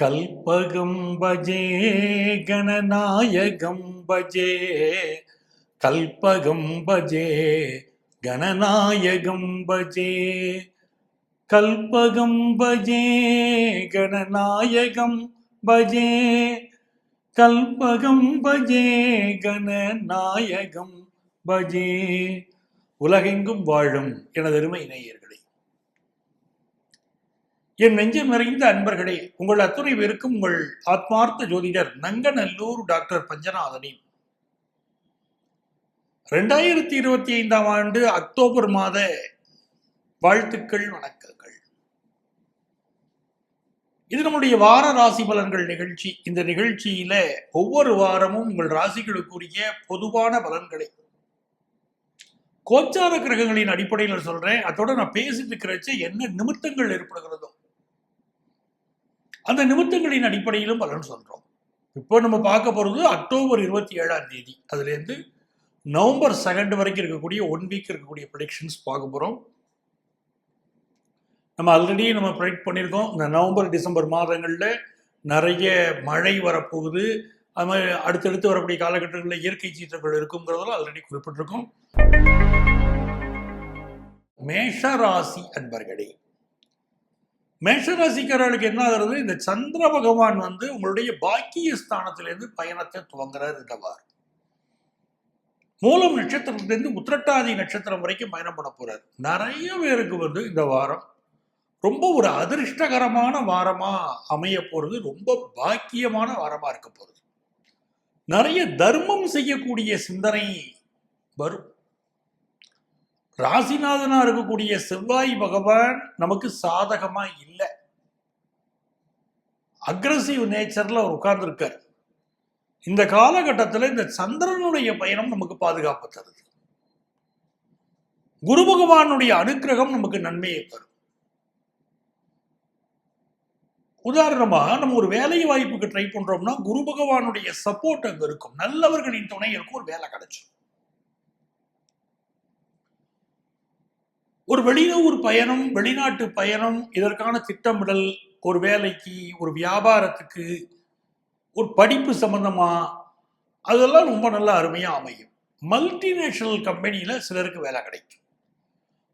கல்பகம் பஜே கணநாயகம் பஜே. கல்பகம் பஜே கணநாயகம் பஜே. கல்பகம் பஜே கணநாயகம் பஜே. கல்பகம் பஜே கணநாயகம் பஜே. உலகெங்கும் வாழும் எனதருமை நேயர் என் நெஞ்சம் நிறைந்த அன்பர்களே உங்கள் அத்துறை இருக்கும் உங்கள் ஆத்மார்த்த ஜோதிடர் நங்கநல்லூர் டாக்டர் பஞ்சநாதனின். ரெண்டாயிரத்தி இருபத்தி ஐந்தாம் ஆண்டு அக்டோபர் மாத வாழ்த்துக்கள் வணக்கங்கள். இது நம்முடைய வார ராசி பலன்கள் நிகழ்ச்சி. இந்த நிகழ்ச்சியில ஒவ்வொரு வாரமும் உங்கள் ராசிகளுக்குரிய பொதுவான பலன்களை கோச்சார கிரகங்களின் அடிப்படையில் சொல்றேன். அதோட நான் பேசிட்டு இருக்கிறச்ச என்ன நிமித்தங்கள் ஏற்படுகிறதோ அந்த நிமித்தங்களின் அடிப்படையிலும் பலன் சொல்றோம். இப்போ நம்ம பார்க்க போறது அக்டோபர் இருபத்தி ஏழாம் தேதி. அதுலேருந்து நவம்பர் செகண்ட் வரைக்கும் இருக்கக்கூடிய ஒன் வீக் இருக்கக்கூடிய ப்ரொடிக்ஷன்ஸ் பார்க்க போறோம். நம்ம ஆல்ரெடி நம்ம ப்ரொடிக்ட் பண்ணியிருக்கோம். இந்த நவம்பர் டிசம்பர் மாதங்களில் நிறைய மழை வரப்போகுது. அது மாதிரி அடுத்தடுத்து வரக்கூடிய காலகட்டங்களில் இயற்கை சீற்றங்கள் இருக்குங்கிறதெல்லாம் ஆல்ரெடி குறிப்பிட்டிருக்கோம். மேஷராசி அன்பர்களே மேஷராசிக்காரர்களுக்கு என்ன ஆகுறது? இந்த சந்திர பகவான் வந்து உங்களுடைய பாக்கிய ஸ்தானத்திலிருந்து பயணத்தை துவங்குறார் இந்த வாரம். மூலம் நட்சத்திரத்திலிருந்து உத்திரட்டாதி நட்சத்திரம் வரைக்கும் பயணம் பண்ண போறார். நிறைய பேருக்கு வந்து இந்த வாரம் ரொம்ப ஒரு அதிர்ஷ்டகரமான வாரமா அமைய போறது ரொம்ப பாக்கியமான வாரமா இருக்க போறது நிறைய தர்மம் செய்யக்கூடிய சிந்தனை வரும். ராசிநாதனா இருக்கக்கூடிய செவ்வாய் பகவான் நமக்கு சாதகமா இல்லை. அக்ரசிவ் நேச்சர்ல அவர் உட்கார்ந்துருக்கார். இந்த காலகட்டத்தில் இந்த சந்திரனுடைய பயணம் நமக்கு பாதுகாப்பு தருது. குரு பகவானுடைய அனுக்கிரகம் நமக்கு நன்மையை தரும். உதாரணமாக நம்ம ஒரு வேலை வாய்ப்புக்கு ட்ரை பண்றோம்னா குரு பகவானுடைய சப்போர்ட் அங்கே இருக்கும். நல்லவர்களின் துணை இருக்கும் ஒரு வேலை கிடைச்சிடும் ஒரு வெளியூர் பயணம் வெளிநாட்டு பயணம் இதற்கான திட்டமிடல் ஒரு வேலைக்கு ஒரு வியாபாரத்துக்கு ஒரு படிப்பு சம்பந்தமா அதெல்லாம் ரொம்ப நல்லா அருமையாக அமையும். மல்டிநேஷனல் கம்பெனியில் சிலருக்கு வேலை கிடைக்கும்.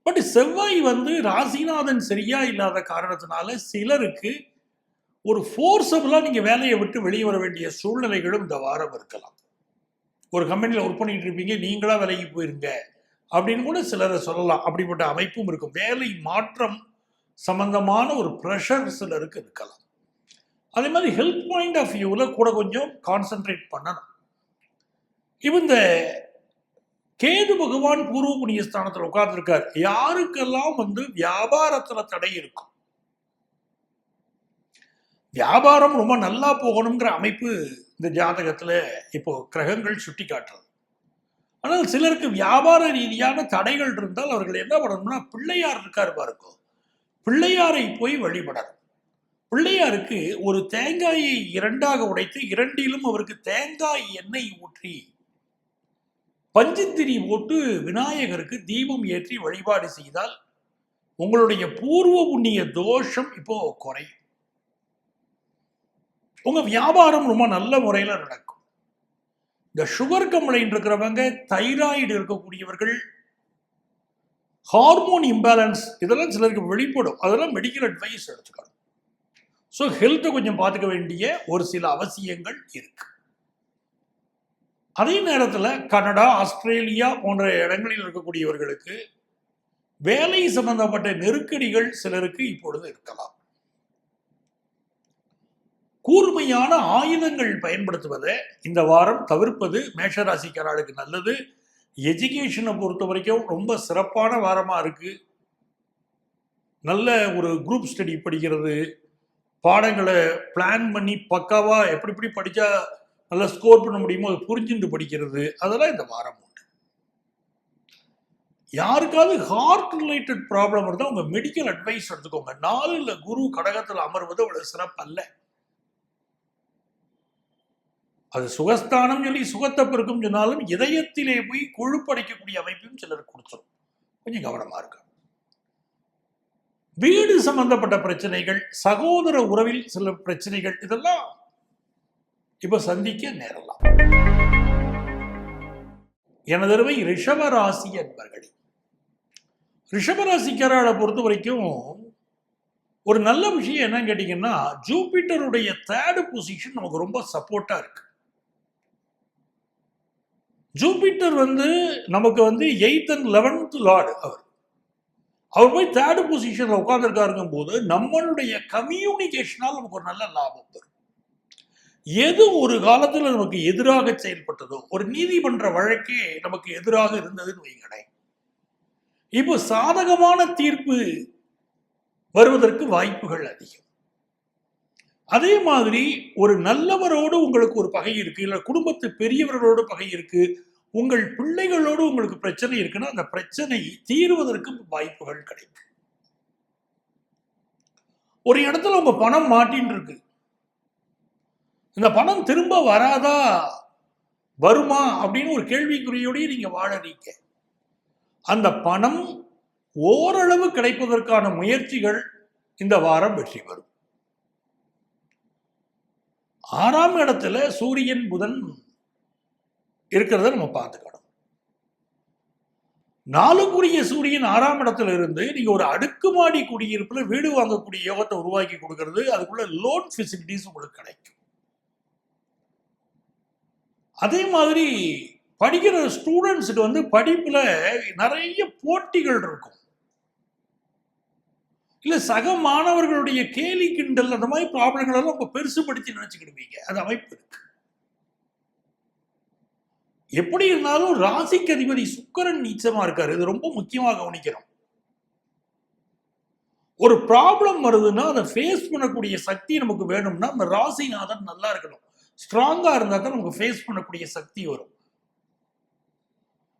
பட் செவ்வாய் வந்து ராசிநாதன் சரியா இல்லாத காரணத்தினால சிலருக்கு ஒரு ஃபோர்ஸபுளாக நீங்கள் வேலையை விட்டு வெளியே வர வேண்டிய சூழ்நிலைகளும் இந்த வாரம் இருக்கலாம். ஒரு கம்பெனியில் ஒர்க் பண்ணிட்டு இருப்பீங்க நீங்களா விலகி போயிருங்க. அப்படின்னு கூட சிலரை சொல்லலாம். அப்படிப்பட்ட அமைப்பும் இருக்கும். வேலை மாற்றம் சம்பந்தமான ஒரு ப்ரெஷர் சிலருக்கு இருக்கலாம். அதே மாதிரி ஹெல்த் பாயிண்ட் ஆஃப் வியூவில் கூட கொஞ்சம் கான்சென்ட்ரேட் பண்ணணும். இப்போ இந்த கேது பகவான் பூர்வ புண்ணிய ஸ்தானத்தில் உட்கார்ந்துருக்கார். யாருக்கெல்லாம் வந்து வியாபாரத்தில் தடை இருக்கும் வியாபாரம் ரொம்ப நல்லா போகணுங்கிற அமைப்பு இந்த ஜாதகத்தில் இப்போ கிரகங்கள் சுட்டி காட்டுறது ஆனால் சிலருக்கு வியாபார ரீதியான தடைகள் இருந்தால் அவர்கள் என்ன பண்ணணும்னா பிள்ளையார் இருக்கார் பாருக்கோ பிள்ளையாரை போய் வழிபடணும். பிள்ளையாருக்கு ஒரு தேங்காயை இரண்டாக உடைத்து இரண்டிலும் அவருக்கு தேங்காய் எண்ணெய் ஊற்றி பஞ்சுத்திரி போட்டு விநாயகருக்கு தீபம் ஏற்றி வழிபாடு செய்தால் உங்களுடைய பூர்வ புண்ணிய தோஷம் இப்போ குறையும். உங்க வியாபாரம் ரொம்ப நல்ல முறையில் நடக்கும். இந்த சுகர் கம்ப்ளைண்ட் இருக்கிறவங்க தைராய்டு இருக்கக்கூடியவர்கள் ஹார்மோன் இம்பேலன்ஸ் இதெல்லாம் சிலருக்கு வெளிப்படும். அதெல்லாம் மெடிக்கல் அட்வைஸ் எடுத்துக்கணும். ஸோ ஹெல்த்தை கொஞ்சம் பார்த்துக்க வேண்டிய ஒரு சில அவசியங்கள் இருக்கு. அதே நேரத்தில் கனடா ஆஸ்திரேலியா போன்ற இடங்களில் இருக்கக்கூடியவர்களுக்கு வேலை சம்பந்தப்பட்ட நெருக்கடிகள் சிலருக்கு இப்பொழுது இருக்கலாம். கூர்மையான ஆயுதங்கள் பயன்படுத்துவதை. இந்த வாரம் தவிர்ப்பது மேஷராசிக்காரர்களுக்கு நல்லது. எஜுகேஷனை பொறுத்த வரைக்கும் ரொம்ப சிறப்பான வாரமாக இருக்குது நல்ல ஒரு குரூப் ஸ்டடி படிக்கிறது. பாடங்களை பிளான் பண்ணி பக்காவாக எப்படி எப்படி படித்தா நல்லா ஸ்கோர் பண்ண முடியுமோ அதை புரிஞ்சுட்டு படிக்கிறது. அதெல்லாம் இந்த வாரம் உண்டு. யாருக்காவது ஹார்ட் ரிலேட்டட் ப்ராப்ளம் இருந்தால் உங்கள் மெடிக்கல் அட்வைஸ் எடுத்துக்கோங்க. நாலு இல்லை குரு கடகத்தில் அமர்வது அவ்வளோ சிறப்பல்ல. அது சுகஸ்தானம் சொல்லி சுகத்தை பெருக்கும் சொன்னாலும் இதயத்திலே போய் கொழுப்படைக்கக்கூடிய அமைப்பையும் சிலருக்கு கொடுத்துரும் கொஞ்சம் கவனமா இருக்கு வீடு சம்பந்தப்பட்ட பிரச்சனைகள் சகோதர உறவில் சில பிரச்சனைகள் இதெல்லாம் இப்ப சந்திக்க நேரலாம். எனதருமை ரிஷபராசி என்பர்களே ரிஷபராசிக்காரர்களை பொறுத்த வரைக்கும் ஒரு நல்ல விஷயம் என்னன்னு கேட்டீங்கன்னா ஜூபிட்டருடைய தேர்டு பொசிஷன் நமக்கு ரொம்ப சப்போர்ட்டா இருக்கு. ஜூபிட்டர் வந்து நமக்கு வந்து எயித் அண்ட் லெவன்த் லார்டு அவர். அவர் போய் தேர்டு பொசிஷனில் உட்காந்துருக்காருங்கும் போது நம்மளுடைய கம்யூனிகேஷனால் நமக்கு ஒரு நல்ல லாபம் வரும். எது ஒரு காலத்தில் நமக்கு எதிராக செயல்பட்டதோ ஒரு நீதிமன்ற வழக்கே நமக்கு எதிராக இருந்ததுன்னு வைங்களேன் இப்போ சாதகமான தீர்ப்பு வருவதற்கு வாய்ப்புகள் அதிகம். அதே மாதிரி ஒரு நல்லவரோடு உங்களுக்கு ஒரு பகை இருக்கு இல்லை குடும்பத்து பெரியவர்களோடு பகை இருக்கு உங்கள் பிள்ளைகளோடு உங்களுக்கு பிரச்சனை இருக்குன்னா அந்த பிரச்சனை தீர்வதற்கு வாய்ப்புகள் கிடைக்கும். ஒரு இடத்துல உங்க பணம் மாட்டின்னு இருக்கு இந்த பணம் திரும்ப வராதா? வருமா? அப்படின்னு ஒரு கேள்விக்குறியோடய நீங்க வாழறீங்க அந்த பணம் ஓரளவு கிடைப்பதற்கான முயற்சிகள் இந்த வாரம் வெற்றி பெறும். ஆறாம் இடத்துல சூரியன் புதன் இருக்கிறத நம்ம பார்த்துக்கணும். நாலுக்குரிய சூரியன் ஆறாம் இடத்துல இருந்து நீங்க ஒரு அடுக்குமாடி குடியிருப்புல வீடு வாங்கக்கூடிய யோகத்தை உருவாக்கி கொடுக்கறது அதுக்குள்ள லோன் ஃபெசிலிட்டிஸ் உங்களுக்கு கிடைக்கும். அதே மாதிரி படிக்கிற ஸ்டூடெண்ட்ஸுக்கு வந்து படிப்புல நிறைய போட்டிகள் இருக்கும். இல்லை சக மாணவர்களுடைய கேலி கிண்டல் அந்த மாதிரி ப்ராப்ளங்கள் எல்லாம் ரொம்ப பெருசுபடுத்தி நினச்சிக்கிடுவீங்க அது அமைப்பு இருக்கு. எப்படி இருந்தாலும் ராசிக்கு அதிபதி சுக்கரன் நீச்சமாக இருக்காரு. இது ரொம்ப முக்கியமாக கவனிக்கிறோம் ஒரு ப்ராப்ளம் வருதுன்னா அதை ஃபேஸ் பண்ணக்கூடிய சக்தி நமக்கு வேணும்னா அந்த ராசிநாதன் நல்லா இருக்கணும். ஸ்ட்ராங்காக இருந்தால் தான் நமக்கு ஃபேஸ் பண்ணக்கூடிய சக்தி வரும்.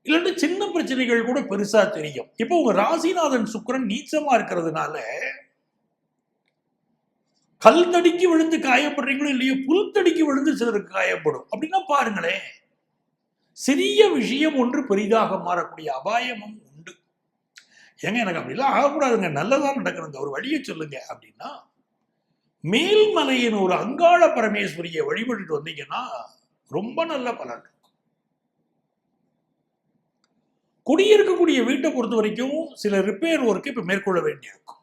இல்லாட்டி சின்ன பிரச்சனைகள் கூட பெருசா தெரியும். இப்போ உங்க ராசிநாதன் சுக்கரன் நீச்சமா இருக்கிறதுனால கல் தடிக்கு விழுந்து காயப்படுறீங்களோ இல்லையோ புல் தடிக்கு விழுந்து சிலருக்கு காயப்படும். அப்படின்னா பாருங்களேன் சிறிய விஷயம் ஒன்று பெரிதாக மாறக்கூடிய அபாயமும் உண்டு. ஏங்க எனக்கு அப்படிலாம் ஆகக்கூடாதுங்க. நல்லதா நடக்கணுங்க. ஒரு வழியை சொல்லுங்க அப்படின்னா மேல்மலையின் ஒரு அங்காள பரமேஸ்வரியை வழிபட்டுட்டு வந்தீங்கன்னா ரொம்ப நல்ல பலன். குடியிருக்கக்கூடிய வீட்டை பொறுத்த வரைக்கும் சில ரிப்பேர் ஒர்க்கு இப்போ மேற்கொள்ள வேண்டியிருக்கும்.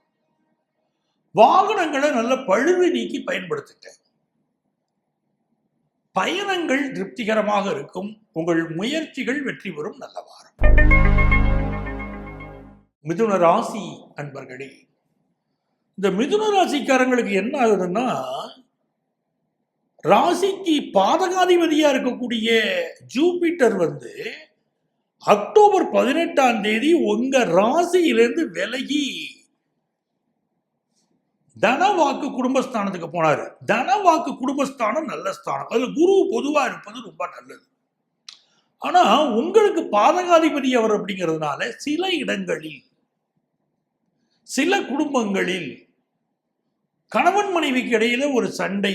வாகனங்களை நல்ல பழுது நீக்கி பயன்படுத்துங்க பயணங்கள் திருப்திகரமாக இருக்கும். உங்கள் முயற்சிகள் வெற்றி பெறும் நல்ல வாரம். மிதுன ராசி அன்பர்களே இந்த மிதுன ராசிக்காரங்களுக்கு என்ன ஆகுதுன்னா ராசிக்கு பாதகாதிபதியா இருக்கக்கூடிய ஜூபிட்டர் வந்து அக்டோபர் பதினெட்டாம் தேதி உங்க ராசியிலிருந்து விலகி தனவாக்கு குடும்பஸ்தானத்துக்கு போனாரு. தனவாக்கு குடும்பஸ்தானம் நல்ல ஸ்தானம். அதுல குரு பொதுவா இருப்பது ரொம்ப நல்லது. ஆனா உங்களுக்கு பாதகாதிபதி அவர் அப்படிங்கிறதுனால சில இடங்களில் சில குடும்பங்களில் கணவன் மனைவிக்கு இடையில ஒரு சண்டை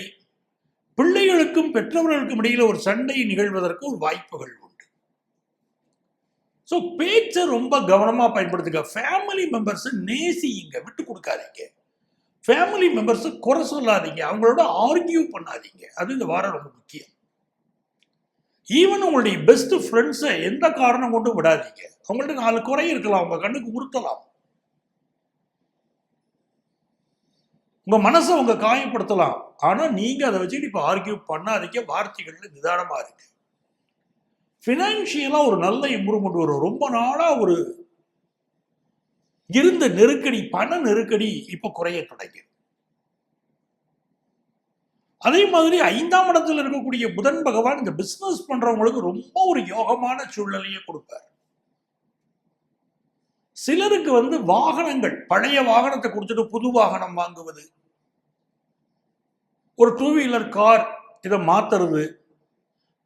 பிள்ளைகளுக்கும் பெற்றவர்களுக்கும் இடையில ஒரு சண்டை நிகழ்வதற்கு ஒரு வாய்ப்புகள் உண்டு. ஸோ பேச்சை ரொம்ப கவனமாக பயன்படுத்துங்க. ஃபேமிலி மெம்பர்ஸை நேசிங்க விட்டு கொடுக்காதீங்க. ஃபேமிலி மெம்பர்ஸை குறை சொல்லாதீங்க. அவங்களோட ஆர்கியூ பண்ணாதீங்க. அது இந்த வாரம் ரொம்ப முக்கியம். ஈவன் உங்களுடைய பெஸ்ட் ஃப்ரெண்ட்ஸை எந்த காரணம் கொண்டு விடாதீங்க. அவங்கள்ட்ட நாலு குறை இருக்கலாம். உங்கள் கண்ணுக்கு உறுத்தலாம் உங்கள் மனசை அவங்க காயப்படுத்தலாம். ஆனால் நீங்கள் அதை வச்சுட்டு இப்போ ஆர்கியூ பண்ணாதீங்க. வார்த்தைகளில் நிதானமாக இருக்குது ஃபினான்ஷியலாக ஒரு நல்ல இம்ப்ரூவ்மெண்ட் வரும். ரொம்ப நாளாக ஒரு இருந்த நெருக்கடி பண நெருக்கடி இப்போ குறைய தொடங்கி அதே மாதிரி ஐந்தாம் இடத்தில் இருக்கக்கூடிய புதன் பகவான் இந்த பிஸ்னஸ் பண்றவங்களுக்கு ரொம்ப ஒரு யோகமான சூழ்நிலையை கொடுப்பார். சிலருக்கு வந்து வாகனங்கள் பழைய வாகனத்தை கொடுத்துட்டு புது வாகனம் வாங்குவது ஒரு டூ வீலர் கார் இதை மாத்துறது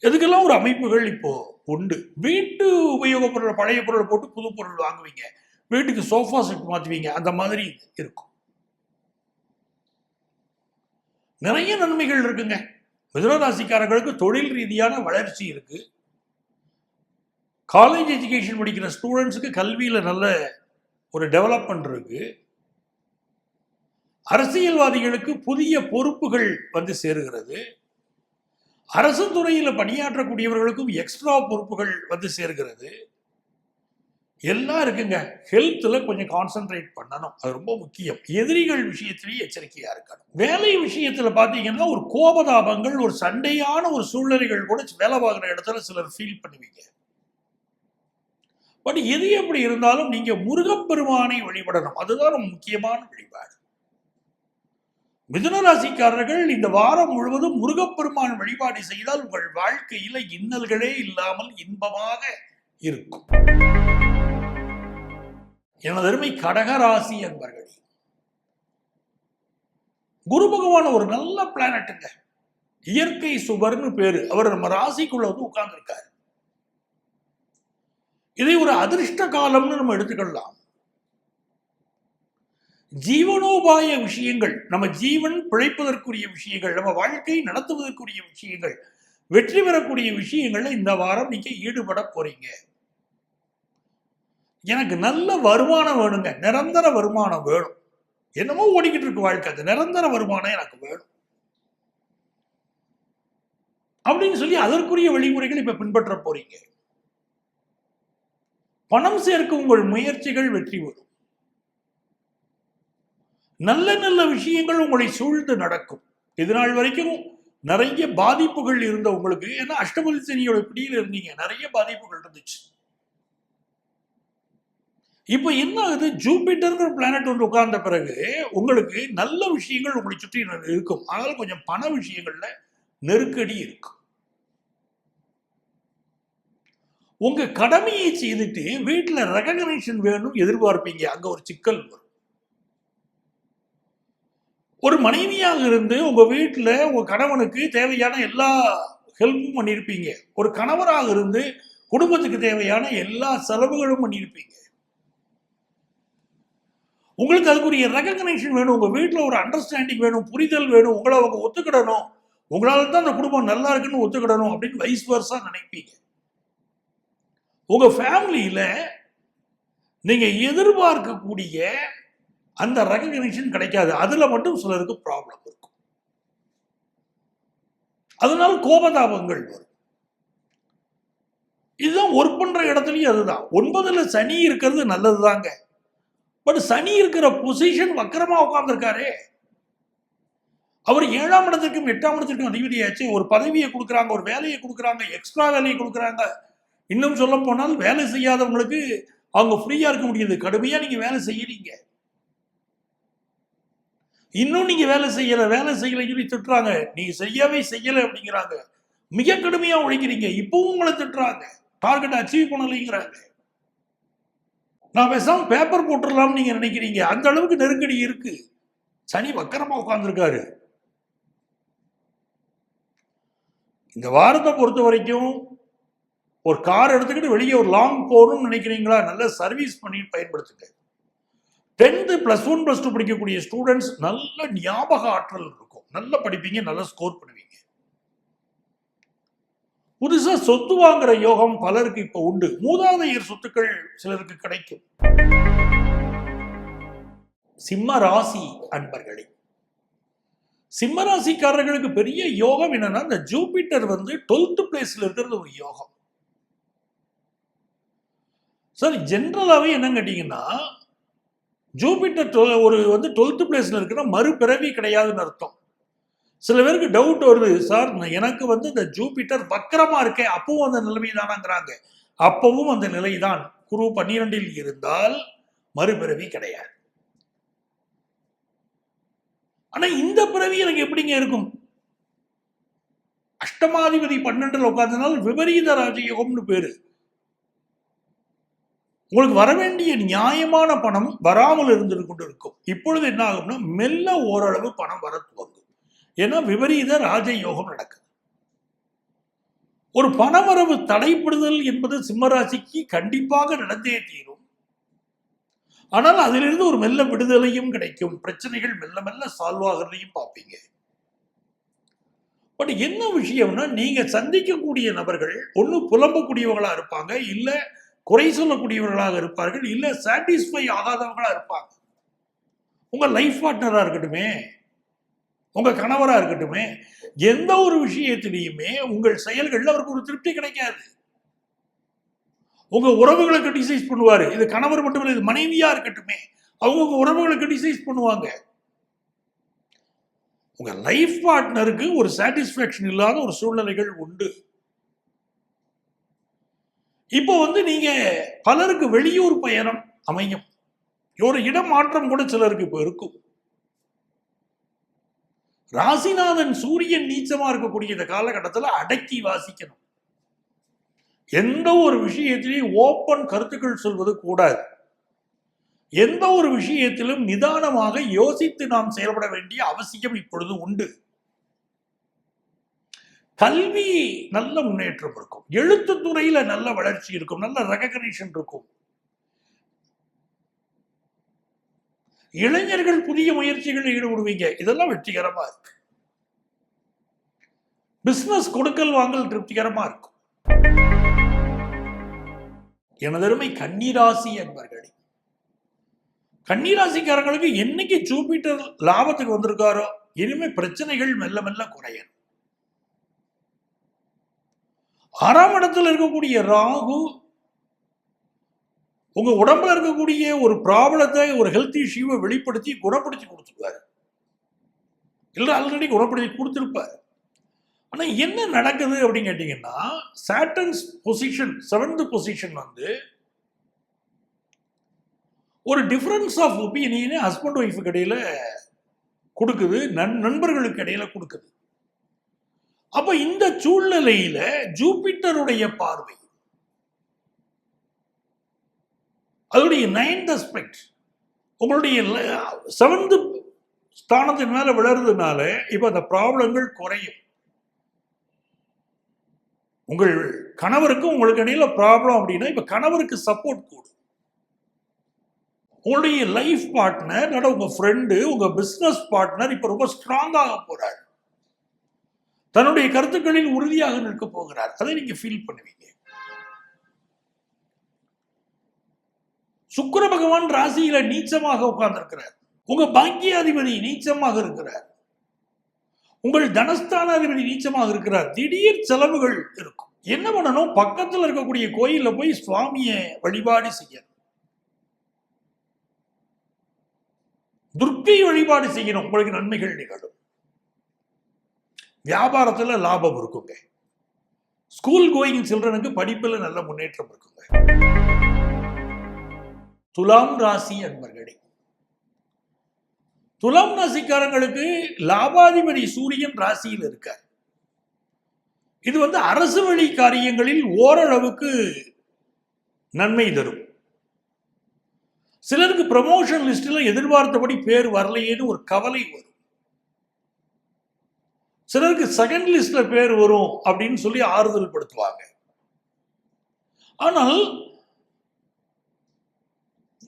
எதுக்கெல்லாம் ஒரு அமைப்புகள் இப்போ உண்டு? வீட்டு உபயோக பொருள் பழைய பொருள் போட்டு புது பொருள் வாங்குவீங்க. வீட்டுக்கு சோஃபா செட் மாற்றுவீங்க அந்த மாதிரி இருக்கும். நிறைய நன்மைகள் இருக்குங்க. மிதுனராசிக்காரர்களுக்கு தொழில் ரீதியான வளர்ச்சி இருக்கு. காலேஜ் எஜுகேஷன் படிக்கிற ஸ்டூடெண்ட்ஸுக்கு கல்வியில் நல்ல ஒரு டெவலப்மெண்ட் இருக்கு. அரசியல்வாதிகளுக்கு புதிய பொறுப்புகள் வந்து சேருகிறது. அரசு துறையில் பணியாற்றக்கூடியவர்களுக்கும் எக்ஸ்ட்ரா பொறுப்புகள் வந்து சேர்கிறது. எல்லாம் இருக்குங்க. ஹெல்த்தில் கொஞ்சம் கான்சென்ட்ரேட் பண்ணணும். அது ரொம்ப முக்கியம். எதிரிகள் விஷயத்திலேயே எச்சரிக்கையாக இருக்கணும். வேலை விஷயத்தில் பார்த்தீங்கன்னா ஒரு கோபதாபங்கள் ஒரு சண்டையான ஒரு சூழ்நிலைகள் கூட வேலை பார்க்குற இடத்துல சிலர் ஃபீல் பண்ணுவீங்க. பட் எது எப்படி இருந்தாலும் நீங்கள் முருகப்பெருமானை வழிபடணும். அதுதான் ரொம்ப முக்கியமான வழிபாடு. மிதுனராசிக்காரர்கள் இந்த வாரம் முழுவதும் முருகப்பெருமான் வழிபாடு செய்தால் உங்கள் வாழ்க்கையில இன்னல்களே இல்லாமல் இன்பமாக இருக்கும். எனதருமை கடகராசி என்பர்களே குரு பகவான் ஒரு நல்ல பிளானட்டுங்க இயற்கை சுபர்னு பேரு. அவர் நம்ம ராசிக்குள்ள வந்து உட்கார்ந்துருக்காரு. இதை ஒரு அதிர்ஷ்ட காலம்னு நம்ம எடுத்துக்கொள்ளலாம். ஜீவனோபாய விஷயங்கள் நம்ம ஜீவன் பிழைப்பதற்குரிய விஷயங்கள் நம்ம வாழ்க்கை நடத்துவதற்குரிய விஷயங்கள் வெற்றி பெறக்கூடிய விஷயங்கள்ல இந்த வாரம் நீங்க ஈடுபட போறீங்க. எனக்கு நல்ல வருமானம் வேணுங்க. நிரந்தர வருமானம் வேணும். என்னமோ ஓடிக்கிட்டு இருக்கு வாழ்க்கை. அது நிரந்தர வருமானம் எனக்கு வேணும். அப்படின்னு சொல்லி அதற்குரிய வழிமுறைகள் இப்ப பின்பற்ற போறீங்க. பணம் சேர்க்க உங்கள் முயற்சிகள் வெற்றி வரும் நல்ல நல்ல விஷயங்கள் உங்களை சூழ்ந்து நடக்கும். இது நாள் வரைக்கும் நிறைய பாதிப்புகள் இருந்த உங்களுக்கு ஏன்னா அஷ்டபதி சனியோட பிடியில் இருந்தீங்க நிறைய பாதிப்புகள் இருந்துச்சு. இப்போ என்ன ஆகுது? ஜூபிட்டர்ங்கிற பிளானட் ஒன்று உட்கார்ந்த பிறகு உங்களுக்கு நல்ல விஷயங்கள் உங்களை சுற்றி இருக்கும். அதனால கொஞ்சம் பண விஷயங்கள்ல நெருக்கடி இருக்கும். உங்க கடமையை செய்துட்டு வீட்டுல ரெகக்னேஷன் வேணும் எதிர்பார்ப்பீங்க. அங்க ஒரு சிக்கல் வரும். ஒரு மனைவியாக இருந்து உங்க வீட்டில் உங்க கணவனுக்கு தேவையான எல்லா ஹெல்ப்பும் பண்ணியிருப்பீங்க ஒரு கணவராக இருந்து குடும்பத்துக்கு தேவையான எல்லா செலவுகளும் பண்ணியிருப்பீங்க உங்களுக்கு அதுக்குரிய ரெகக்னேஷன் வேணும் உங்க வீட்டில் ஒரு அண்டர்ஸ்டாண்டிங் வேணும் புரிதல் வேணும் உங்களை அவங்க ஒத்துக்கிடணும் உங்களால தான் அந்த குடும்பம் நல்லா இருக்குன்னு ஒத்துக்கிடணும் அப்படின்னு வைஸ் வருஷா நினைப்பீங்க. உங்க ஃபேமிலியில நீங்க எதிர்பார்க்கக்கூடிய அந்த ரெகக்னிஷன் கிடைக்காது. அதில் மட்டும் சிலருக்கு ப்ராப்ளம் இருக்கும். அதனால கோபதாபங்கள் வரும். இதுதான் ஒர்க் பண்ணுற இடத்துலையும் அதுதான். ஒன்பதில் சனி இருக்கிறது நல்லதுதாங்க. பட் சனி இருக்கிற பொசிஷன் வக்கரமாக உட்காந்துருக்காரே அவர் ஏழாம் இடத்திற்கும் எட்டாம் இடத்திற்கும் அதிபதியாச்சு. ஒரு பதவியை கொடுக்குறாங்க ஒரு வேலையை கொடுக்குறாங்க எக்ஸ்ட்ரா வேலையை கொடுக்குறாங்க. இன்னும் சொல்ல போனால் வேலை செய்யாதவங்களுக்கு அவங்க ஃப்ரீயாக இருக்க முடியுது. கடுமையாக நீங்கள் வேலை செய்யறீங்க. இன்னும் நீங்கள் வேலை செய்யலை வேலை செய்யலை சொல்லி திட்டுறாங்க. நீங்கள் செய்யவே செய்யலை அப்படிங்கிறாங்க. மிக கடுமையாக உழைக்கிறீங்க. இப்பவும் உங்களை திட்டுறாங்க. டார்கெட் அச்சீவ் பண்ணலைங்கிறாங்க. நான் பேசாமல் பேப்பர் போட்டுடலாம்னு நீங்கள் நினைக்கிறீங்க. அந்த அளவுக்கு நெருக்கடி இருக்கு. சனி வக்கரமாக உட்காந்துருக்காரு இந்த வாரத்தை பொறுத்த வரைக்கும் ஒரு கார் எடுத்துக்கிட்டு வெளியே ஒரு லாங் போகணும்னு நினைக்கிறீங்களா? நல்ல சர்வீஸ் பண்ணி பயன்படுத்துங்க. Tenth plus one plus two படிக்கக்கூடிய ஸ்டூடெண்ட்ஸ் நல்ல ஞாபக ஆற்றல் இருக்கும். நல்லா படிப்பீங்க நல்லா ஸ்கோர் பண்ணுவீங்க. புதுசா சொத்து வாங்குற யோகம் பலருக்கு இப்போ உண்டு. மூதாதையர் சொத்துக்கள் சிலருக்கு கிடைக்கும். சிம்ம ராசி அன்பர்களே சிம்ம ராசிக்காரர்களுக்கு பெரிய யோகம் என்னன்னா இந்த ஜூபிட்டர் வந்து டுவெல்த் பிளேஸ்ல இருக்கிறது ஒரு யோகம். சார் ஜென்ரலாகவே என்னன்னு கேட்டீங்கன்னா ஜூபிட்டர் ஒரு வந்து டுவெல்த்து பிளேஸில் இருக்கிற மறுபிறவி கிடையாதுன்னு அர்த்தம். சில பேருக்கு டவுட் வருது சார் எனக்கு வந்து இந்த ஜூபிட்டர் வக்கரமாக இருக்கேன் அப்பவும் அந்த நிலைமை தானாங்கிறாங்க அப்பவும் அந்த நிலை தான் குரு பன்னிரெண்டில் இருந்தால் மறுபிறவி கிடையாது. ஆனா இந்த பிறவி எனக்கு எப்படிங்க இருக்கும்? அஷ்டமாதிபதி பன்னெண்டுல உட்கார்ந்தனால் விபரீத ராஜயோகம்னு பேரு. உங்களுக்கு வர வேண்டிய நியாயமான பணம் வராமல் இருந்து கொண்டு இருக்கும். இப்பொழுது என்ன ஆகும்னா மெல்ல ஓரளவு பணம் வர துவங்கும். ஏன்னா விபரீத ராஜயோகம் நடக்குது. ஒரு பணவரவு தடைப்படுதல் என்பது சிம்மராசிக்கு கண்டிப்பாக நடந்தே தீரும். ஆனால் அதிலிருந்து ஒரு மெல்ல விடுதலையும் கிடைக்கும். பிரச்சனைகள் மெல்ல மெல்ல சால்வ் ஆகிறதையும் பார்ப்பீங்க. பட் என்ன விஷயம்னா நீங்க சந்திக்கக்கூடிய நபர்கள் ஒண்ணு புலம்பக்கூடியவங்களா இருப்பாங்க. இல்லை குறை சொல்லக்கூடியவர்களாக இருப்பார்கள் இல்லை சாட்டிஸ்ஃபை ஆகாதவர்களாக இருப்பாங்க. உங்க லைஃப் பார்ட்னராக இருக்கட்டுமே உங்க கணவராக இருக்கட்டுமே எந்த ஒரு விஷயத்திலையுமே உங்கள் செயல்களில் அவருக்கு ஒரு திருப்தி கிடைக்காது. உங்க உறவுகளுக்கு டிசைஸ் பண்ணுவார் இது கணவர் மட்டும் இல்லை இது மனைவியா இருக்கட்டுமே அவங்க உங்க டிசைஸ் பண்ணுவாங்க. உங்க லைஃப் பார்ட்னருக்கு ஒரு சாட்டிஸ்ஃபேக்ஷன் இல்லாத ஒரு சூழ்நிலைகள் உண்டு. இப்போ வந்து நீங்க பலருக்கு வெளியூர் பயணம் அமையும். ஒரு இடம் மாற்றம் கூட சிலருக்கு இப்போ இருக்கும். ராசிநாதன் சூரியன் நீச்சமா இருக்கக்கூடிய இந்த காலகட்டத்தில் அடக்கி வாசிக்கணும். எந்த ஒரு விஷயத்திலையும் ஓப்பன் கருத்துக்கள் சொல்வது கூடாது. எந்த ஒரு விஷயத்திலும் நிதானமாக யோசித்து நாம் செயல்பட வேண்டிய அவசியம் இப்பொழுது உண்டு. கல்வி நல்ல முன்னேற்றம் இருக்கும். எழுத்து துறையில நல்ல வளர்ச்சி இருக்கும். நல்ல ரெகக்னேஷன் இருக்கும். இளைஞர்கள் புதிய முயற்சிகளில் ஈடுபடுவீங்க. இதெல்லாம் வெற்றிகரமா இருக்கு. பிசினஸ் கொடுக்கல் வாங்கல் திருப்திகரமா இருக்கும். எனதருமை கன்னிராசி என்பர்களே கன்னிராசிக்காரங்களுக்கு என்னைக்கு ஜூபிட்டர் லாபத்துக்கு வந்திருக்காரோ இனிமே பிரச்சனைகள் மெல்ல மெல்ல குறையணும். ஆறாம் இடத்துல இருக்கக்கூடிய ராகு உங்க உடம்புல இருக்கக்கூடிய ஒரு ப்ராப்ளத்தை ஒரு ஹெல்த் இஷ்யூவை வெளிப்படுத்தி குணப்படுத்தி கொடுத்துருவார் இல்லை ஆல்ரெடி குணப்படுத்தி கொடுத்துருப்பாரு. ஆனால் என்ன நடக்குது அப்படின்னு கேட்டிங்கன்னா சாட்டன்ஸ் பொசிஷன் செவன்த் பொசிஷன் வந்து ஒரு டிஃப்ரென்ஸ் ஆஃப் ஒப்பீனியனே ஹஸ்பண்ட் ஒய்ஃபுக்கு இடையில கொடுக்குது நண் நண்பர்களுக்கு இடையில கொடுக்குது. அப்ப இந்த சூழ்நிலையில ஜூபிட்டருடைய பார்வை. அதோடைய நைன்த் அஸ்பெக்ட் உங்களுடைய செவன்த் ஸ்தானத்தின் மேல விளர்றதுனால இப்ப அந்த ப்ராப்ளங்கள் குறையும். உங்கள் கணவருக்கும் உங்களுக்கு இடையில ப்ராப்ளம் அப்படின்னா இப்ப கணவருக்கு சப்போர்ட் கூடும். உங்களுடைய லைஃப் பார்ட்னர் உங்க ஃப்ரெண்டு உங்க பிசினஸ் பார்ட்னர் இப்ப ரொம்ப ஸ்ட்ராங்காக போறாரு. தன்னுடைய கருத்துக்களில் உறுதியாக நிற்க போகிறார். அதை நீங்க ஃபீல் பண்ணுவீங்க. சுக்கர பகவான் ராசியில நீச்சமாக உட்கார்ந்திருக்கிறார். உங்க பாக்கியாதிபதி நீச்சமாக இருக்கிறார். உங்கள் தனஸ்தானாதிபதி நீச்சமாக இருக்கிறார். திடீர் செலவுகள் இருக்கும். என்ன பண்ணணும்? பக்கத்தில் இருக்கக்கூடிய கோயில்ல போய் சுவாமியை வழிபாடு செய்யணும். துர்க்கை வழிபாடு செய்யணும். உங்களுக்கு நன்மைகள் நிகழும். வியாபாரத்துல லாபம் இருக்குங்க. ஸ்கூல் கோயிங் சில்ட்ரனுக்கு படிப்புல நல்ல முன்னேற்றம் இருக்குங்க. துலாம் ராசி அன்பர்களே. துலாம் ராசிக்காரங்களுக்கு லாபாதிபதி சூரியன் ராசியில் இருக்கார். இது வந்து அரசு வழி காரியங்களில் ஓரளவுக்கு நன்மை தரும். சிலருக்கு ப்ரமோஷன் லிஸ்டில் எதிர்பார்த்தபடி பேர் வரலையேன்னு ஒரு கவலை வரும். சிலருக்கு செகண்ட் லிஸ்ட்ல பேர் வரும் அப்படின்னு சொல்லி ஆறுதல் படுத்துவாங்க. ஆனால்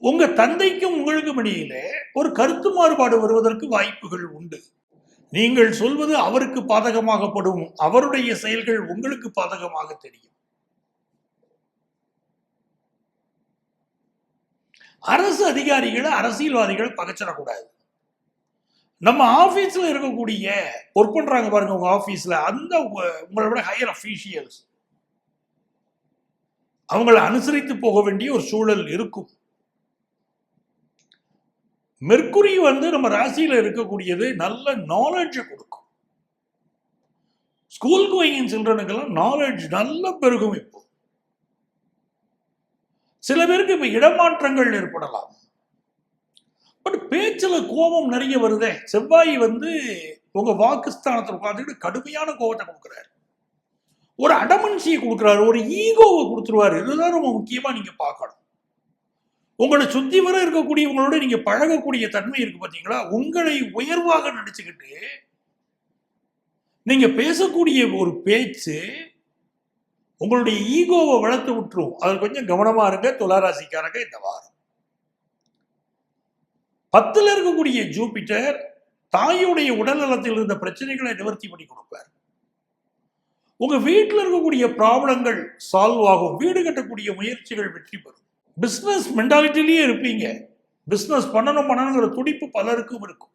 உங்க தந்தைக்கும் உங்களுக்கும் இடையில ஒரு கருத்து மாறுபாடு வருவதற்கு வாய்ப்புகள் உண்டு. நீங்கள் சொல்வது அவருக்கு பாதகமாகப்படும் அவருடைய செயல்கள் உங்களுக்கு பாதகமாக தெரியும். அரசு அதிகாரிகளை அரசியல்வாதிகள் பகச்சிடக்கூடாது. நம்ம ஆஃபீஸில் இருக்கக்கூடிய ஒர்க் பண்ணுறாங்க பாருங்க உங்க ஆஃபீஸில் அந்த உங்க- உங்களை விட ஹையர் அஃபீஷியல்ஸ் அவங்களை அனுசரித்து போக வேண்டிய ஒரு சூழல் இருக்கும். மெர்க்குரி வந்து நம்ம ராசியில இருக்கக்கூடியது நல்ல நாலேஜை கொடுக்கும். ஸ்கூல் கோயிங் சில்ட்ரனுக்கெல்லாம் நாலேஜ் நல்ல பெருகும் இப்போ. சில பேருக்கு இப்ப இடமாற்றங்கள் ஏற்படலாம். பட் பேச்சில் கோபம் நிறைய வருதே. செவ்வாய் வந்து உங்க வாக்குஸ்தானத்தில் உட்காந்துக்கிட்டு கடுமையான கோபத்தை கொடுக்குறாரு. ஒரு அடமன்சியை கொடுக்குறாரு ஒரு ஈகோவை கொடுத்துருவாரு. இதுதான் ரொம்ப முக்கியமாக நீங்கள் பார்க்கணும். உங்களை சுத்தி வர இருக்கக்கூடியவங்களோட நீங்க பழகக்கூடிய தன்மை இருக்கு பார்த்தீங்களா உங்களை உயர்வாக நினைச்சுக்கிட்டு நீங்க பேசக்கூடிய ஒரு பேச்சு உங்களுடைய ஈகோவை வளர்த்து விட்டுரும். அது கொஞ்சம் கவனமா இருங்க. துளாராசிக்காரங்க இந்த வாரம். பத்துல இருக்கக்கூடிய ஜூபிட்டர் தாயுடைய உடல் நலத்தில் இருந்த பிரச்சனைகளை நிவர்த்தி பண்ணி கொடுப்பார். உங்க வீட்டில் இருக்கக்கூடிய ப்ராப்ளங்கள் சால்வ் ஆகும். வீடு கட்டக்கூடிய முயற்சிகள் வெற்றி பெறும். பிஸ்னஸ் மென்டாலிட்டிலேயே இருப்பீங்க. பிஸ்னஸ் பண்ணணும் பண்ணணுங்கிற துடிப்பு பலருக்கும் இருக்கும்.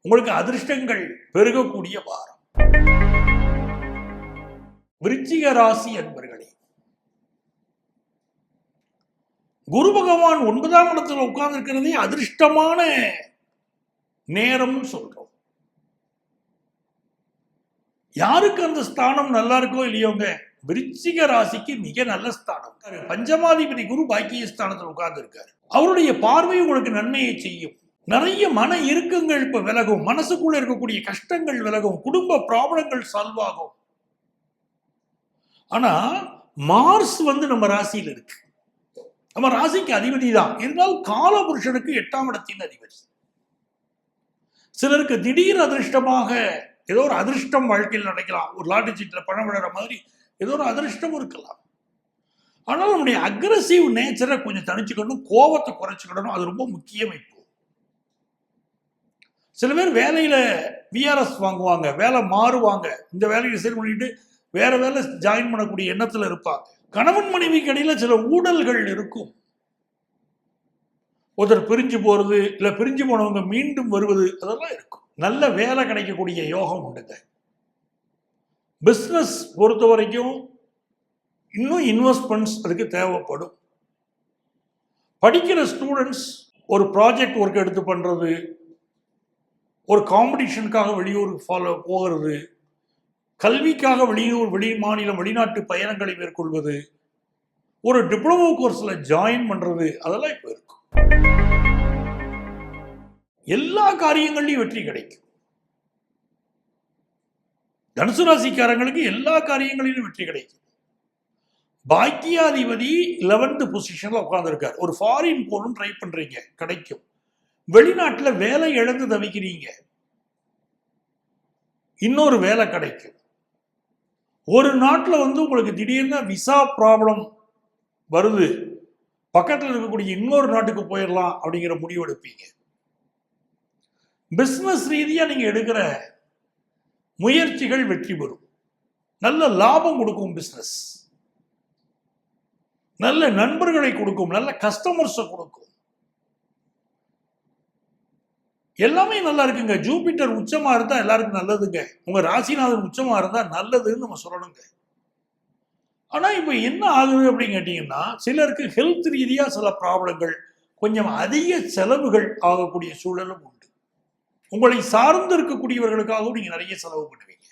உங்களுக்கு அதிர்ஷ்டங்கள் பெருகக்கூடிய வாரம். விருச்சிக ராசி அன்பர்களே குரு பகவான் ஒன்பதாம் இடத்துல உட்கார்ந்து இருக்கிறதே அதிர்ஷ்டமான நேரம்னு சொல்றோம். யாருக்கு அந்த ஸ்தானம் நல்லா இருக்கோ இல்லையோங்க? விருச்சிக ராசிக்கு மிக நல்ல ஸ்தானம். பஞ்சமாதிபதி குரு பாக்கிய ஸ்தானத்தில் உட்கார்ந்து இருக்காரு அவருடைய பார்வை உங்களுக்கு நன்மையை செய்யும். நிறைய மன இறுக்கங்கள் இப்ப விலகும். மனசுக்குள்ள இருக்கக்கூடிய கஷ்டங்கள் விலகும். குடும்ப ப்ராப்ளங்கள் சால்வ் ஆகும். ஆனா மார்ஸ் வந்து நம்ம ராசியில் இருக்கு. நம்ம ராசிக்கு அதிபதி தான் இருந்தால் காலபுருஷனுக்கு எட்டாம் இடத்தின் அதிபதி. சிலருக்கு திடீர் அதிர்ஷ்டமாக ஏதோ ஒரு அதிர்ஷ்டம் வாழ்க்கையில் நடக்கலாம். ஒரு லாட்டரி சீட்டில் பணம் விழுற மாதிரி ஏதோ ஒரு அதிர்ஷ்டம் இருக்கலாம். ஆனால் நம்முடைய அக்ரஸிவ் நேச்சரை கொஞ்சம் தணிச்சுக்கணும் கோபத்தை குறைச்சிக்கணும். அது ரொம்ப முக்கியம் இப்போ சில பேர் வேலையில் விஆர்எஸ் வாங்குவாங்க வேலை மாறுவாங்க. இந்த வேலையை சரி பண்ணிட்டு வேற வேலை ஜாயின் பண்ணக்கூடிய எண்ணத்தில் இருப்பாங்க. கணவன் மனைவிக்கு இடையில சில ஊழல்கள் இருக்கும். ஒருத்தர் பிரிஞ்சு போறது இல்ல பிரிஞ்சு போனவங்க மீண்டும் வருவது அதெல்லாம் இருக்கும். நல்ல வேலை கிடைக்கக்கூடிய யோகம் உண்டுங்க. பிஸ்னஸ் பொறுத்த வரைக்கும் இன்னும் இன்வெஸ்ட்மெண்ட்ஸ் அதுக்கு தேவைப்படும். படிக்கிற ஸ்டூடெண்ட்ஸ் ஒரு ப்ராஜெக்ட் ஒர்க் எடுத்து பண்ணுறது ஒரு காம்படிஷனுக்காக வெளியூருக்கு ஃபாலோ போகிறது கல்விக்காக வெளியூர் வெளி மாநிலம் வெளிநாட்டு பயணங்களை மேற்கொள்வது ஒரு டிப்ளமோ கோர்ஸில் ஜாயின் பண்ணுறது அதெல்லாம் இப்போ இருக்கும். எல்லா காரியங்கள்லையும் வெற்றி கிடைக்கும். தனுசு ராசிக்காரங்களுக்கு எல்லா காரியங்களிலும் வெற்றி கிடைக்கும். பாக்கியாதிபதி லெவன்த் பொசிஷன்ல உட்கார்ந்துருக்கார். ஒரு ஃபாரின் போகணும் ட்ரை பண்றீங்க கிடைக்கும். வெளிநாட்டுல வேலை இழந்து தவிக்கிறீங்க. இன்னொரு வேலை கிடைக்கும். ஒரு நாட்டில் வந்து உங்களுக்கு திடீர்னு விசா ப்ராப்ளம் வருது. பக்கத்தில் இருக்கக்கூடிய இன்னொரு நாட்டுக்கு போயிடலாம் அப்படிங்கிற முடிவு எடுப்பீங்க. பிஸ்னஸ் ரீதியாக நீங்கள் எடுக்கிற முயற்சிகள் வெற்றி பெறும். நல்ல லாபம் கொடுக்கும் பிஸ்னஸ் நல்ல நண்பர்களை கொடுக்கும். நல்ல கஸ்டமர்ஸை கொடுக்கும். எல்லாமே நல்லா இருக்குங்க. ஜூபிட்டர் உச்சமாக இருந்தால் எல்லாருக்கும் நல்லதுங்க. உங்கள் ராசிநாதன் உச்சமாக இருந்தால் நல்லதுன்னு நம்ம சொல்லணுங்க. ஆனால் இப்போ என்ன ஆகுது அப்படின்னு கேட்டிங்கன்னா சிலருக்கு ஹெல்த் ரீதியாக சில ப்ராப்ளங்கள் கொஞ்சம் அதிக செலவுகள் ஆகக்கூடிய சூழலும் உண்டு. உங்களை சார்ந்து இருக்கக்கூடியவர்களுக்காகவும் நீங்கள் நிறைய செலவு பண்ணுவீங்க.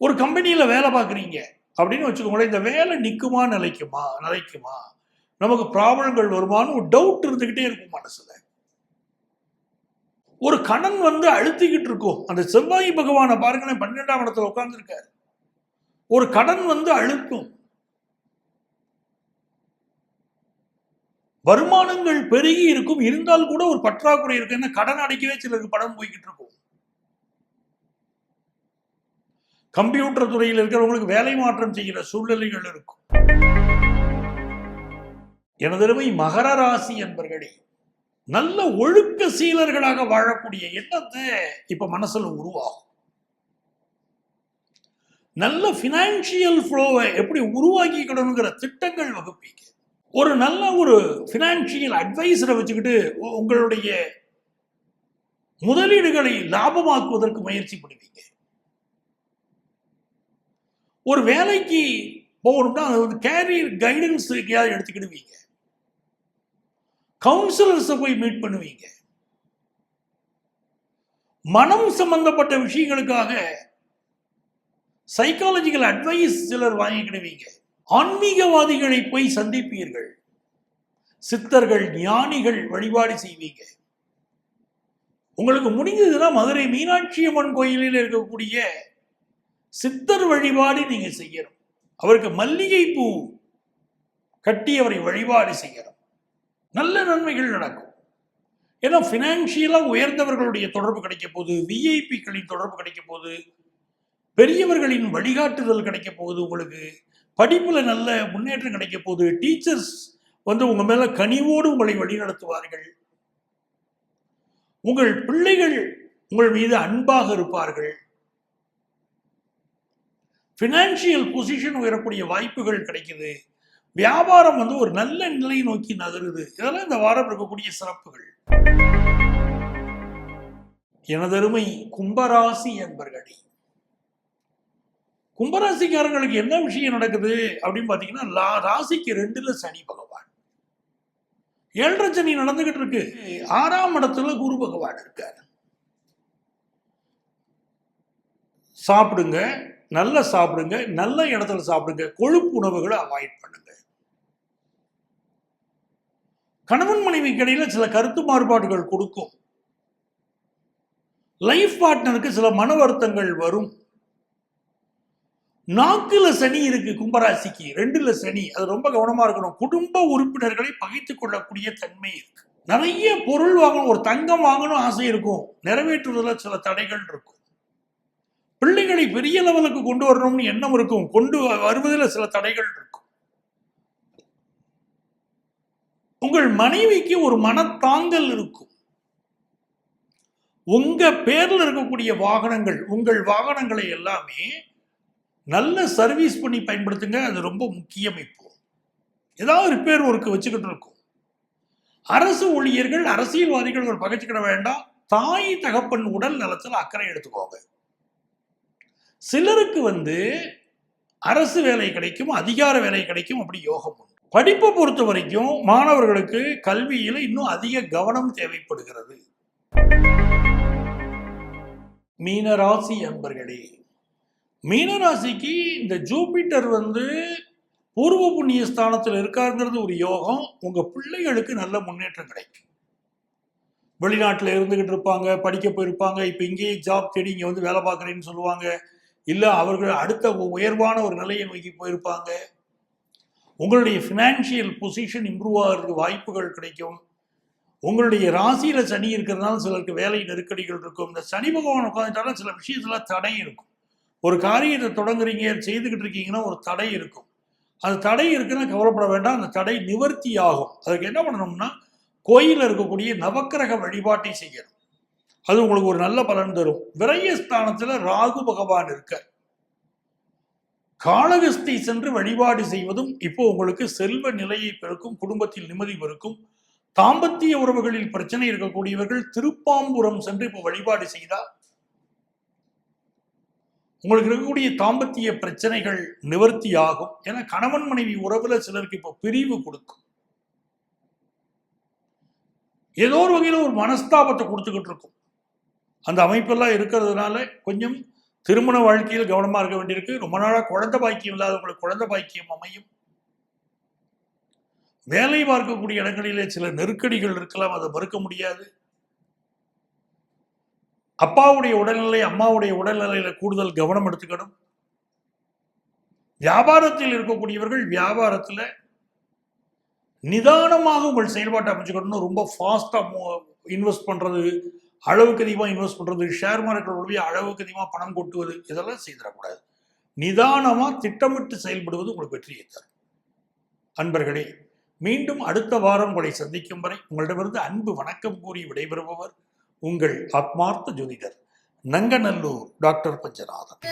ஒரு கம்பெனியில் வேலை பார்க்குறீங்க அப்படின்னு வச்சுக்கோங்களேன் இந்த வேலை நிற்குமா நிலைக்குமா நிலைக்குமா? நமக்கு ப்ராப்ளங்கள் வருமானு ஒரு டவுட் இருந்துக்கிட்டே இருக்கும் மனசில். ஒரு கடன் வந்து அழுத்திக்கிட்டு இருக்கும். அந்த செவ்வாய் பகவானை பாருங்களேன் பன்னெண்டாம் இடத்துல உட்கார்ந்துருக்காரு. ஒரு கடன் வந்து அழுத்தும் வருமானங்கள் பெருகி இருக்கும். இருந்தால் கூட ஒரு பற்றாக்குறை இருக்கு என்ன கடன் அடைக்கவே சிலருக்கு படம் போய்கிட்டு இருக்கும். கம்ப்யூட்டர் துறையில் இருக்கிறவங்களுக்கு வேலை மாற்றம் செய்கிற சூழ்நிலைகள் இருக்கும். எனதருமை மகர ராசி என்பர்களே நல்ல ஒழுக்க சீலர்களாக வாழக்கூடிய எண்ணத்தை இப்ப மனசுல உருவாகும். நல்ல ஃபினான்ஷியல் ஃப்ளோவை எப்படி உருவாக்கிக்கணுங்கிற திட்டங்கள் வகுப்பீங்க ஒரு நல்ல ஒரு ஃபினான்ஷியல் அட்வைசரை வச்சுக்கிட்டு உங்களுடைய முதலீடுகளை லாபமாக்குவதற்கு முயற்சி பண்ணுவீங்க. ஒரு வேலைக்கு போகணும்னா அது வந்து கேரியர் கைடன்ஸ் எங்கேயாவது எடுத்துக்கிடுவீங்க? கவுன்சிலர்ஸை போய் மீட் பண்ணுவீங்க. மனம் சம்பந்தப்பட்ட விஷயங்களுக்காக சைக்காலஜிக்கல் அட்வைஸ் சிலர் வாங்கிக்கிடுவீங்க. ஆன்மீகவாதிகளை போய் சந்திப்பீர்கள். சித்தர்கள் ஞானிகள் வழிபாடு செய்வீங்க. உங்களுக்கு முடிஞ்சதுன்னா மதுரை மீனாட்சி அம்மன் கோயிலில் இருக்கக்கூடிய சித்தர் வழிபாடு நீங்க செய்யணும். அவருக்கு மல்லிகை பூ கட்டி அவரை வழிபாடு செய்யணும். நல்ல நன்மைகள் நடக்கும். ஏன்னா ஃபினான்ஷியலாக உயர்ந்தவர்களுடைய தொடர்பு கிடைக்க போகுது விஐபிக்களின் தொடர்பு கிடைக்க போகுது பெரியவர்களின் வழிகாட்டுதல் கிடைக்க போகுது உங்களுக்கு. படிப்பில் நல்ல முன்னேற்றம் கிடைக்க போகுது டீச்சர்ஸ் வந்து உங்கள் மேலே கனிவோடு உங்களை வழிநடத்துவார்கள். உங்கள் பிள்ளைகள் உங்கள் மீது அன்பாக இருப்பார்கள். ஃபினான்ஷியல் பொசிஷன் உயரக்கூடிய வாய்ப்புகள் கிடைக்குது. வியாபாரம் வந்து ஒரு நல்ல நிலையை நோக்கி நகருது. இதெல்லாம் இந்த வாரம் இருக்கக்கூடிய சிறப்புகள். எனதருமை கும்பராசி என்பர்களே கும்பராசிக்காரங்களுக்கு என்ன விஷயம் நடக்குது அப்படின்னு பார்த்தீங்கன்னா ராசிக்கு ரெண்டுல சனி பகவான். ஏழரை சனி நடந்துகிட்டு இருக்கு. ஆறாம் இடத்துல குரு பகவான் இருக்கார். சாப்பிடுங்க நல்லா சாப்பிடுங்க நல்ல இடத்துல சாப்பிடுங்க. கொழுப்பு உணவுகளை அவாய்ட் பண்ணுங்க. கணவன் மனைவிக்கு இடையில சில கருத்து மாறுபாடுகள் கொடுக்கும். லைஃப் பார்ட்னருக்கு சில மன வருத்தங்கள் வரும். நாக்குல சனி இருக்கு கும்பராசிக்கு. ரெண்டுல சனி. அது ரொம்ப கவனமா இருக்கணும். குடும்ப உறுப்பினர்களை பகைத்துக் கொள்ளக்கூடிய தன்மை இருக்கு. நிறைய பொருள் வாங்கணும் ஒரு தங்கம் வாங்கணும் ஆசை இருக்கும். நிறைவேற்றுவதில் சில தடைகள் இருக்கும். பிள்ளைகளை பெரிய லெவலுக்கு கொண்டு வரணும்னு எண்ணம் இருக்கும். கொண்டு வ- வருவதில் சில தடைகள் இருக்கும். உங்கள் மனைவிக்கு ஒரு மனத்தாங்கல் இருக்கும். உங்க பேர்ல இருக்கக்கூடிய வாகனங்கள் உங்கள் வாகனங்களை எல்லாமே நல்ல சர்வீஸ் பண்ணி பயன்படுத்துங்க. அது ரொம்ப முக்கியம் இப்போ. ஏதாவது ரிப்பேர் ஒர்க்கு வச்சுக்கிட்டு இருக்கும். அரசு ஊழியர்கள் அரசியல்வாதிகள் ஒரு பகைச்சுக்கிட வேண்டாம். தாய் தகப்பன் உடல் நலத்தில் அக்கறை எடுத்துக்கோங்க. சிலருக்கு வந்து அரசு வேலை கிடைக்கும் அதிகார வேலை கிடைக்கும் அப்படி யோகம் உண்டு படிப்பை பொறுத்த வரைக்கும் மாணவர்களுக்கு கல்வியில் இன்னும் அதிக கவனம் தேவைப்படுகிறது. மீனராசி அன்பர்களே மீனராசிக்கு இந்த ஜூபிட்டர் வந்து பூர்வ புண்ணிய ஸ்தானத்தில் இருக்காருங்கிறது ஒரு யோகம். உங்க பிள்ளைகளுக்கு நல்ல முன்னேற்றம் கிடைக்கும். வெளிநாட்டில் இருந்துகிட்டு இருப்பாங்க படிக்க போயிருப்பாங்க இப்போ இங்கேயே ஜாப் தேடி இங்கே வந்து வேலை பார்க்குறேன்னு சொல்லுவாங்க. இல்லை அவர்கள் அடுத்த உயர்வான ஒரு நிலையை நோக்கி போயிருப்பாங்க. உங்களுடைய ஃபினான்ஷியல் பொசிஷன் இம்ப்ரூவ் ஆகிறதுக்கு வாய்ப்புகள் கிடைக்கும். உங்களுடைய ராசியில் சனி இருக்கிறதுனால சிலருக்கு வேலை நெருக்கடிகள் இருக்கும். இந்த சனி பகவான் உட்காந்துட்டாலும் சில விஷயத்துல தடை இருக்கும். ஒரு காரியத்தை தொடங்குறீங்க செய்துக்கிட்டு இருக்கீங்கன்னா ஒரு தடை இருக்கும். அந்த தடை இருக்குன்னா கவலைப்பட வேண்டாம். அந்த தடை நிவர்த்தி ஆகும். அதுக்கு என்ன பண்ணணும்னா கோயிலில் இருக்கக்கூடிய நவக்கிரக வழிபாட்டை செய்யணும். அது உங்களுக்கு ஒரு நல்ல பலன் தரும். விரயஸ்தானத்துல ராகு பகவான் இருக்கார். காளகஸ்தி சென்று வழிபாடு செய்வதும் இப்போ உங்களுக்கு செல்வ நிலையை பெருக்கும் குடும்பத்தில் நிம்மதி பெருக்கும். தாம்பத்திய உறவுகளில் பிரச்சனை இருக்கக்கூடியவர்கள் திருப்பாம்புரம் சென்று இப்போ வழிபாடு செய்தா உங்களுக்கு இருக்கக்கூடிய தாம்பத்திய பிரச்சனைகள் நிவர்த்தி ஆகும். ஏன்னா கணவன் மனைவி உறவுல சிலருக்கு இப்போ பிரிவு கொடுக்கும். ஏதோ ஒரு வகையில் ஒரு மனஸ்தாபத்தை கொடுத்துக்கிட்டு இருக்கும். அந்த அமைப்பெல்லாம் இருக்கிறதுனால கொஞ்சம் திருமண வாழ்க்கையில் கவனமா இருக்க வேண்டியிருக்கு. ரொம்ப நாளா குழந்தை பாக்கியம் இல்லாதவங்களுக்கு குழந்தை பாக்கியம் அமையும். வேலை பார்க்கக்கூடிய இடங்களிலே சில நெருக்கடிகள் இருக்கலாம். அதை மறுக்க முடியாது. அப்பாவுடைய உடல்நிலை அம்மாவுடைய உடல்நிலையில கூடுதல் கவனம் எடுத்துக்கணும். வியாபாரத்தில் இருக்கக்கூடியவர்கள் வியாபாரத்துல நிதானமாக உங்கள் செயல்பாட்டை அமைச்சுக்கணும்னு ரொம்ப ஃபாஸ்டா இன்வெஸ்ட் பண்றது அளவுக்கு அதிகமாக இன்வெஸ்ட் பண்ணுறது ஷேர் மார்க்கெட் அளவுக்கு அதிகமாக பணம் கொட்டுவது இதெல்லாம் செய்திடக்கூடாது. நிதானமாக திட்டமிட்டு செயல்படுவது உங்களுக்கு வெற்றியை தரும். அன்பர்களே மீண்டும் அடுத்த வாரம் உங்களை சந்திக்கும் வரை உங்களிடமிருந்து அன்பு வணக்கம் கூறி விடைபெறுபவர் உங்கள் ஆத்மார்த்த ஜோதிடர் நங்கநல்லூர் டாக்டர் பஞ்சநாதன்.